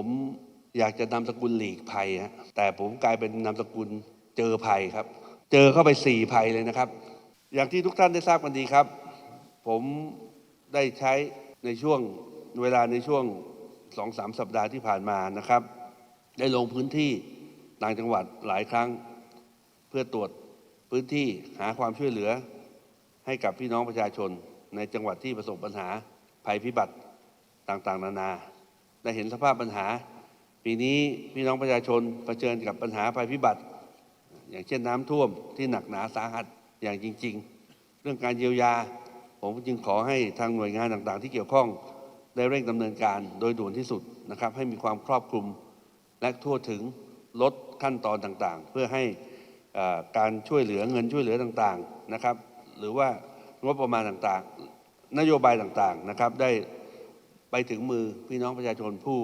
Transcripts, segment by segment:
ผมอยากจะนามสกุลหลีกภัยฮะแต่ผมกลายเป็นนามสกุลเจอภัยครับ เจอเข้าไปสี่ภัยเลยนะครับ อย่างที่ทุกท่านได้ทราบกันดีครับ ผมได้ใช้ในช่วงเวลาในช่วงสองสามสัปดาห์ที่ผ่านมานะครับ ได้ลงพื้นที่ต่างจังหวัดหลายครั้ง เพื่อตรวจพื้นที่หาความช่วยเหลือ ให้กับพี่น้องประชาชนในจังหวัดที่ประสบปัญหาภัยพิบัติต่างๆ นานา ได้เห็นสภาพปัญหา ปีนี้พี่น้องประชาชนเผชิญกับปัญหาภัยพิบัติ อย่างเช่นน้ำท่วมที่หนักหนาสาหัสอย่างจริง ๆ เรื่องการเยียวยา ผมจึงขอให้ทางหน่วยงานต่างๆ ที่เกี่ยวข้องได้เร่งดำเนินการโดยด่วนที่สุดนะครับ ให้มีความครอบคลุมและทั่วถึงลดขั้นตอนต่างๆ เพื่อให้การช่วยเหลือเงินช่วยเหลือต่างๆนะครับ หรือว่างบประมาณต่างๆ นโยบายต่างๆนะครับได้ ไปถึงมือพี่น้องประชาชนผู้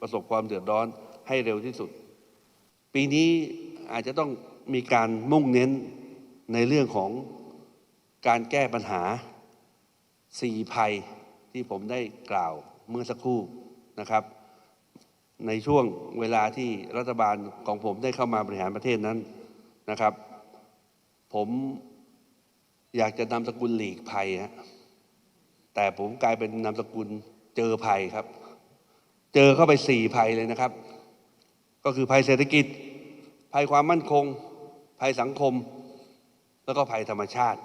ประสบความเดือดร้อนให้เร็วที่สุด ปีนี้อาจจะต้องมีการมุ่งเน้นในเรื่องของการแก้ปัญหาสี่ภัยที่ผมได้กล่าวเมื่อสักครู่นะครับ ในช่วงเวลาที่รัฐบาลของผมได้เข้ามาบริหารประเทศนั้นนะครับ ผมอยากจะนำสกุลหลีกภัยฮะแต่ผมกลายเป็นนามสกุล เจอภัยครับ เจอเข้าไปสี่ภัยเลยนะครับ ก็คือภัยเศรษฐกิจ ภัยความมั่นคง ภัยสังคม แล้วก็ภัยธรรมชาติ